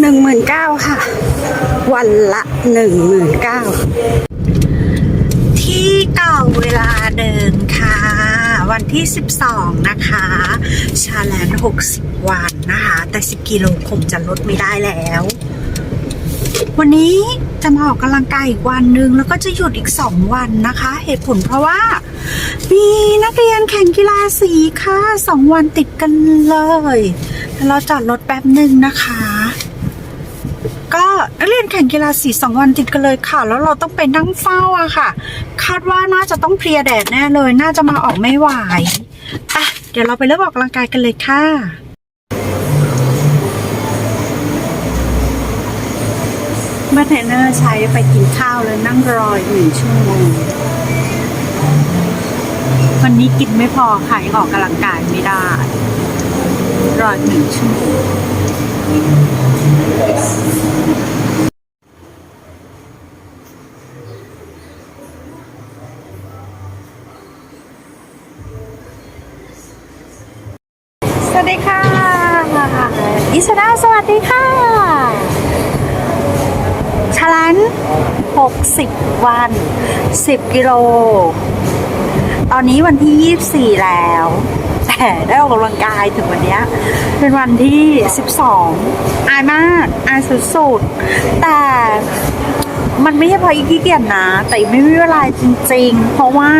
หนึ่งหมื่นเก้าค่ะ วันละหนึ่งหมื่นเก้าที่เก่าเวลาเดิมค่ะ วันที่ 12 นะคะ ชาแลน60 วันนะคะ แต่ 10 กิโลคงจะลดไม่ได้แล้ว วันนี้จะมาออกกำลังกายอีกวันหนึ่งแล้วก็จะหยุดอีก 2 วันนะคะ เหตุผลเพราะว่า มีนักเรียนแข่งกีฬาสีค่ะ 2 วันติดกันเลยเดี๋ยวเราจอดรถแป๊บหนึ่งนะคะ ก็นักเรียนแข่งกีฬาสีสองวันติดกันเลยค่ะ แล้วเราต้องไปนั่งเฝ้าอะค่ะ คาดว่าน่าจะต้องเพลียแดดแน่เลย น่าจะมาออกไม่ไหวอะเดี๋ยวเราไปเริ่มออกกำลังกายกันเลยค่ะมื่อเทรนเนอร์ใช้ไปกินข้าวแล้วนั่งรออีกหนึ่งชั่วโมงวันนี้กินไม่พอค่ะยังออกกำลังกายไม่ได้ รออีกหนึ่งชั่วโมง สวัสดีค่ะอิสราสวัสดีค่ะชาลัน 60 วัน 10 กิโล ตอนนี้วันที่ 24 แล้ว ได้ออกกำลังกายถึงวันนี้เป็นวันที่ 12 อายมาก อายสุดๆ แต่มันไม่ใช่เพราะอีกขี้เกียจนะ แต่ไม่มีเวลาจริงๆ เพราะว่า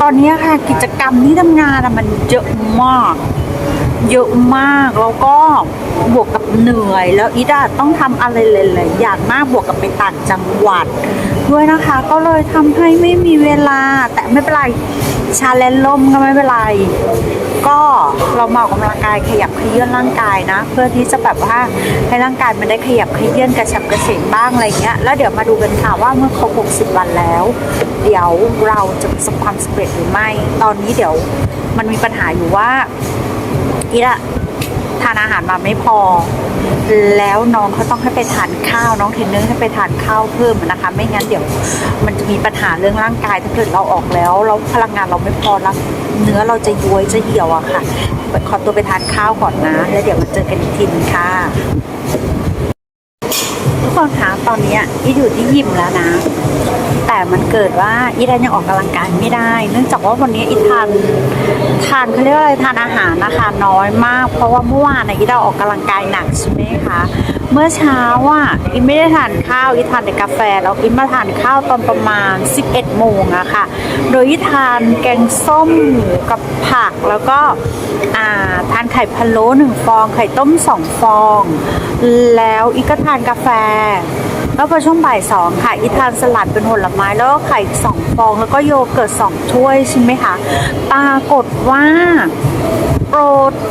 ตอนนี้ค่ะกิจกรรมที่ทำงานอะมันเยอะมากเยอะมากแล้วก็บวกกับเหนื่อย แล้วอีดาต้องทำอะไรหลายๆอย่างมากบวกกับไปต่างจังหวัด ด้วยนะคะ ก็เลยทำให้ไม่มีเวลาแต่ไม่เป็นไรชาเลนล่มก็ไม่เป็นไร ก็เรามาออกกำลังกายขยับขยื้อนร่างกายนะ เพื่อที่จะแบบว่าให้ร่างกายมันได้ขยับขยื้อนกระฉับกระเฉงบ้างอะไรเงี้ยแล้วเดี๋ยวมาดูกันค่ะว่าเมื่อครบ60 วันแล้ว เดี๋ยวเราจะประสบความสำเร็จหรือไม่ ตอนนี้เดี๋ยวมันมีปัญหาอยู่ว่าอีละทานอาหารมาไม่พอ แล้วน้องเขาต้องให้ไปทานข้าวน้องเทรนเนอร์ให้ไปทานข้าวเพิ่มนะคะ ไม่งั้นเดี๋ยวมันจะมีปัญหาเรื่องร่างกายถ้าเกิดเราออกแล้วแล้วพลังงานเราไม่พอแล้วเนื้อเราจะย้วยจะเหี่ยวอะค่ะขอตัวไปทานข้าวก่อนนะ แล้วเดี๋ยวมาเจอกันอีกทีนึงค่ะทุกคนคะตอนนี้ยอีอยู่ที่ยิมแล้วนะ แต่ เกิดว่าอีแดนยังออกกำลังกายไม่ได้ เนื่องจากว่าวันนี้อีทานทานเขาเรียกว่าอะไรทานอาหารนะคะน้อยมาก เพราะว่าเมื่อวานนะอีดาออกกำลังกายหนักใช่ไหมคะเมื่อเช้าว่าอีไม่ได้ทานข้าวอีทานแต่กาแฟแล้วอีมาทานข้าวตอนประมาณ 11โมงอะค่ะ โดยอีทานแกงส้มหมูกับผักแล้วก็ทานไข่พะโล้หนึ่งฟอง ไข่ต้มสองฟอง แล้วอีก็ทานกาแฟ แล้วพอช่วงบ่ายสองค่ะอีทานสลัดเป็นผลไม้แล้วก็ไข่สองฟอง แล้วก็โยเกิร์ตสองถ้วยใช่ไหมคะปรากฏว่าโปร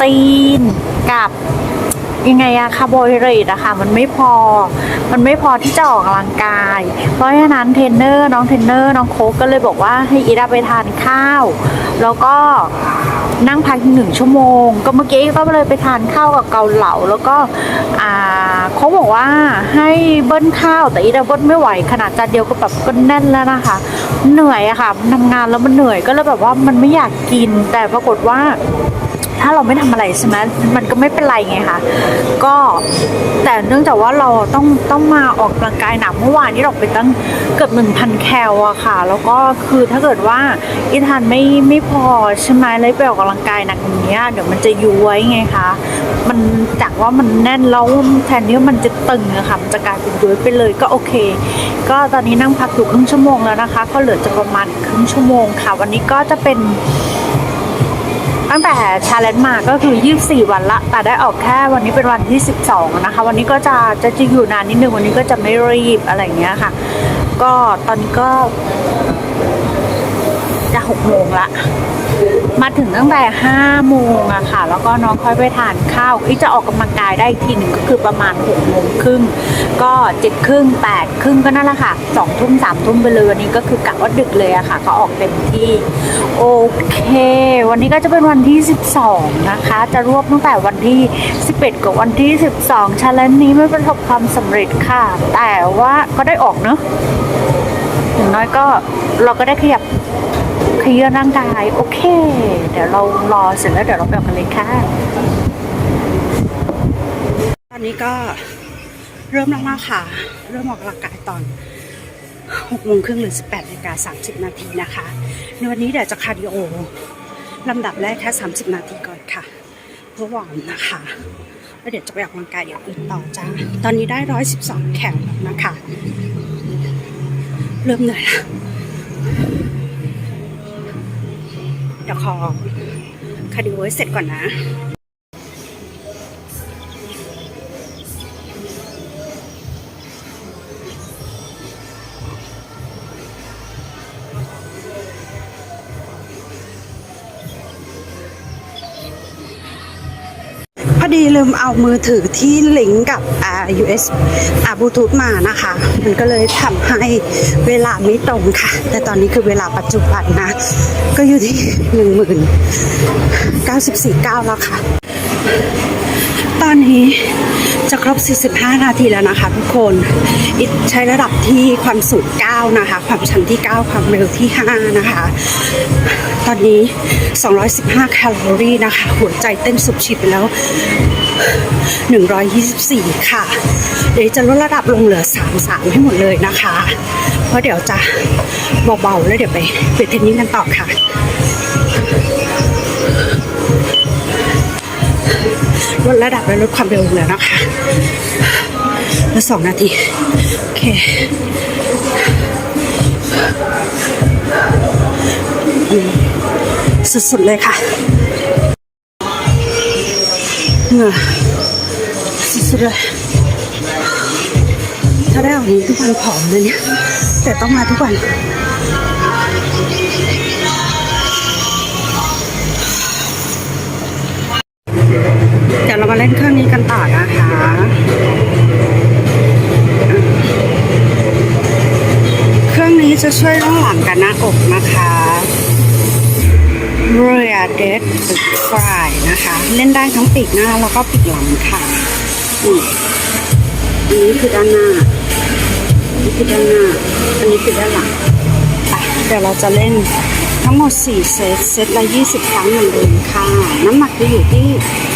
ตีนกับยังไงอะคาร์โบไฮเดรตอะค่ะมันไม่พอ มันไม่พอที่จะออกกำลังกาย เพราะฉะนั้นเทรนเนอร์น้องเทรนเนอร์น้องโค้กก็เลยบอกว่าให้อีดาไปทานข้าว แล้วก็ นั่งพักหนึ่งชั่วโมง ก็เมื่อกี้ก็เลยไปทานข้าวกับเกาเหลาแล้วก็อ่าเขาบอกว่าให้เบิ้ลข้าวแต่อีดาเบิ้ลไม่ไหวขนาดจานเดียวก็แบบก็แน่นแล้วนะคะ เหนื่อยอะค่ะทำงานแล้วมันเหนื่อยก็เลยแบบว่ามันไม่อยากกินแต่ปรากฏว่า ถ้าเราไม่ทำอะไรใช่ไหมมันก็ไม่เป็นไรไงคะก็แต่เนื่องจากว่าเราต้องต้องมาออกกำลังกายหนักเมื่อวานนี้เราไปตั้งเกือบหนึ่งพันแคลอะค่ะ แล้วก็คือถ้าเกิดว่าอีทานไม่ไม่พอใช่ไหมเลยไปออกกำลังกายหนักอย่างเนี้ยเดี๋ยวมันจะย้วยไงคะมันจากว่ามันแน่นแล้วแทนที่มันจะตึงอะค่ะมันจะกลายเป็นย้วยไปเลยก็โอเค ก็ตอนนี้นั่งพักอยู่ครึ่งชั่วโมงแล้วนะคะ ก็เหลือจะประมาณครึ่งชั่วโมงค่ะ วันนี้ก็จะเป็น ตั้งแต่ชาเลนจ์มาก็คือ 24 วันละ แต่ได้ออกแค่วันนี้เป็นวันที่ 12 นะคะ วันนี้ก็จะจะจะอยู่นานนิดนึง วันนี้ก็จะไม่รีบอะไรเงี้ยค่ะ ก็ตอนนี้ก็จะหกโมงละ มาถึงตั้งแต่ห้าโมงอะค่ะ แล้วก็น้องค่อยไปทานข้าวที่จะออกกำลังกายได้อีกทีหนึ่งก็คือประมาณหกโมงครึ่งก็เจ็ดครึ่งแปดครึ่งก็นั่นแหละค่ะสองทุ่มสามทุ่มไปเลยวันนี้ก็คือกะว่าดึกเลยอะค่ะ ก็ออกเต็มที่ โอเค วันนี้ก็จะเป็นวันที่ 12 นะคะ จะรวบตั้งแต่วันที่ 11 กับวันที่ 12ชาเลนจ์นี้ไม่ประสบความสำเร็จค่ะ แต่ว่าก็ได้ออกเนอะอย่างน้อยก็เราก็ได้ขยับ ขยื้อนร่างกาย โอเค เดี๋ยวเรารอเสร็จแล้วเดี๋ยวเราไปออกกันเลยค่ะ ตอนนี้ก็เริ่มแล้วนะคะ เริ่มออกกำลังกายตอน6โมงครึ่งหรือ 18นาฬิกา30 นาทีนะคะ ในวันนี้เดี๋ยวจะคาร์ดิโอลำดับแรกแค่ 30 นาทีก่อนค่ะเพื่อวอร์มนะคะแล้วเดี๋ยวจะไปออกกำลังกายอย่างอื่นต่อจ้าตอนนี้ได้ 112 แข่งแล้วนะคะ เริ่มเหนื่อยแล้ว เดี๋ยวขอคาร์ดิโอเสร็จก่อนนะ ดีลืมเอามือถือที่ลิงก์กับอ่า US อ่าบลูทูธมานะคะ มันก็เลยทำให้เวลาไม่ตรงค่ะ แต่ตอนนี้คือเวลาปัจจุบันนะ ก็อยู่ที่หนึ่งหมื่นเก้าสิบสี่เก้าแล้วค่ะ ตอนนี้จะครบ 45 นาทีแล้วนะคะทุกคนอิใช้ระดับที่ความสูง 9 นะคะ ความชันที่ 9 ความเร็วที่ 5 นะคะ ตอนนี้ 215 แคลอรี่นะคะ หัวใจเต้นสุบฉีดไปแล้ว 124 ค่ะ เดี๋ยวจะลดระดับลงเหลือ 33 ให้หมดเลยนะคะ เพราะเดี๋ยวจะเบาๆ แล้วเดี๋ยวไปไปเทรนนิ่งกันต่อค่ะ ลดระดับและลดความเร็วแล้วนะคะเหลือสองนาที โอเคสุดๆเลยค่ะเหงื่อสุดๆเลยถ้าได้ออกนี้ทุกวันผอมเลยเนี่ย แต่ต้องมาทุกวัน เดี๋ยวเรามาเล่นเครื่องนี้กันต่อนะคะเครื่องนี้จะช่วยเรื่องหลังกับหน้าอกนะคะ Rear Dead Fly นะคะ เล่นได้ทั้งปีกหน้าแล้วก็ปีกหลังค่ะอันนี้คือด้านหน้าอันนี้คือด้านหน้า อันนี้คือด้านหลังอะเดี๋ยวเราจะเล่น ทั้งหมด 4 เซต เซตละ 20 ครั้งเหมือนเดิมค่ะ น้ำหนักจะอยู่ที่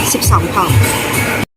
12ปอนด์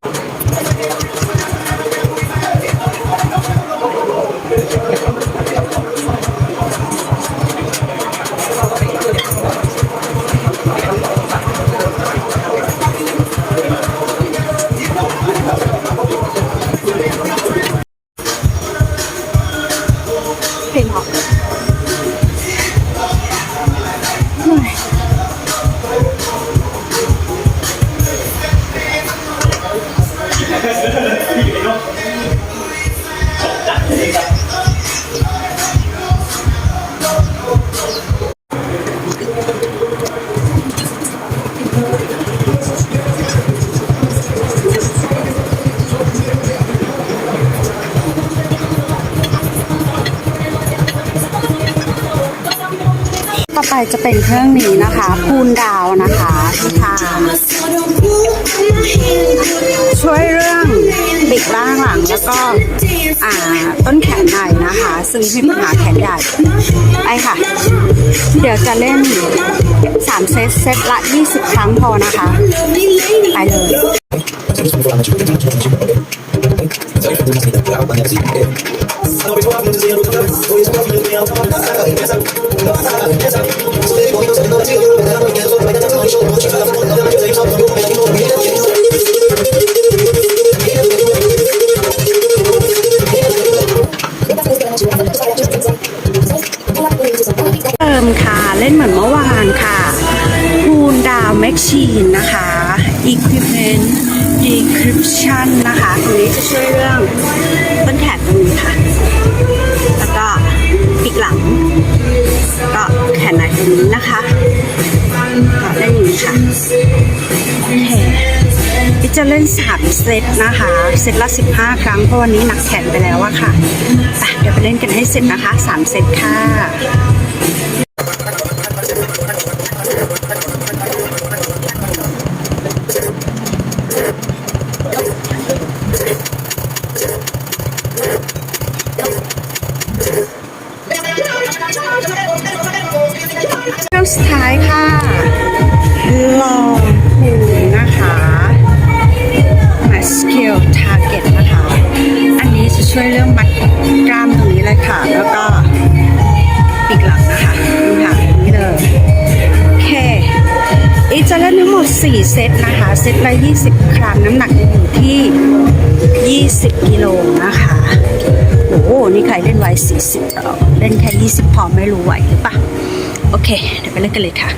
ไปจะเป็นเครื่องนี้นะคะคูนดาวนะคะที่ทาช่วยเรื่องบิดล่างหลังแล้วก็อ่าต้นแขนในนะคะ ซึ่งมีปัญหาแขนใหญ่ไอค่ะ เดี๋ยวจะเล่น 3 เซตเซตละ 20 ครั้งพอนะคะ ไปเลย ต้นแขนตรงนี้ค่ะ แล้วก็ปีกหลัง ก็แขนในตรงนี้นะคะก็เล่นอย่างนี้ค่ะ โอเคจะเล่นสามเซตนะคะ เซตละ 15 ครั้ง เพราะวันนี้หนักแขนไปแล้วอะค่ะไปเดี๋ยวไปเล่นกันให้เสร็จนะคะ 3 เซตค่ะ วยเรื่องมัดกล้ามตรงนี้เลยค่ะ แล้วก็ปีกหลังนะคะนี่ค่ะนี่เลย โอเคอีจะเล่นทั้งหมด 4 เซตนะคะ เซตละ 20 ครั้งน้ำหนักจะอยู่ที่ 20 กิโลนะคะ โอ้โห นี่ใครเล่นไว้ 40 เล่นแค่ 20 พอไม่รู้ไหวหรือปะโอเค เดี๋ยวไปเล่นกันเลยค่ะ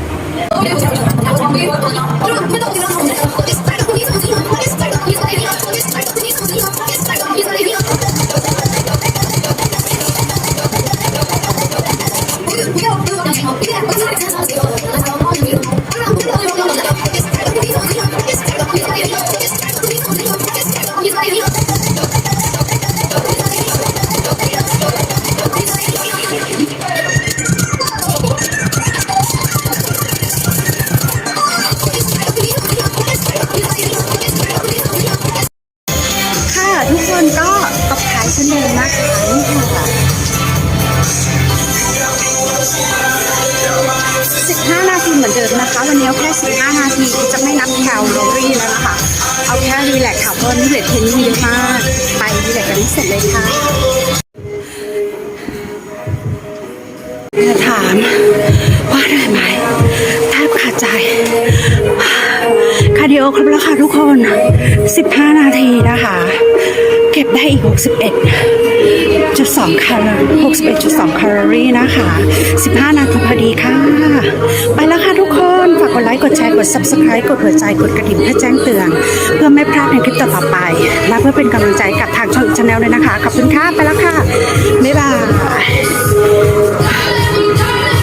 15 นาทีเหมือนเดิมนะคะ วันนี้เอาแค่ 15 นาทีจะไม่นับแคลอรี่แล้วนะคะ เอาแค่รีแลกซ์ค่ะเพราะนี่เหลือเทรนนิ่งเยอะมาก ไปรีแลกซ์กันให้เสร็จเลยค่ะจะถามว่าได้ไหมแทบขาดใจ คาร์ดิโอครบแล้วค่ะทุกคน 15 นาทีนะคะ เก็บได้อีก 61 จุด2แคลอรี่61.2แคลอรี่นะคะ 15 นาทีพอดีค่ะ ไปแล้วค่ะทุกคน ฝากกดไลค์ กดแชร์ กด subscribe กดหัวใจ กดกระดิ่งเพื่อแจ้งเตือน เพื่อไม่พลาดในคลิปต่อไป และเพื่อเป็นกำลังใจกับทางช่องชาแนลเลยนะคะ ขอบคุณค่ะ ไปแล้วค่ะ บ๊ายบาย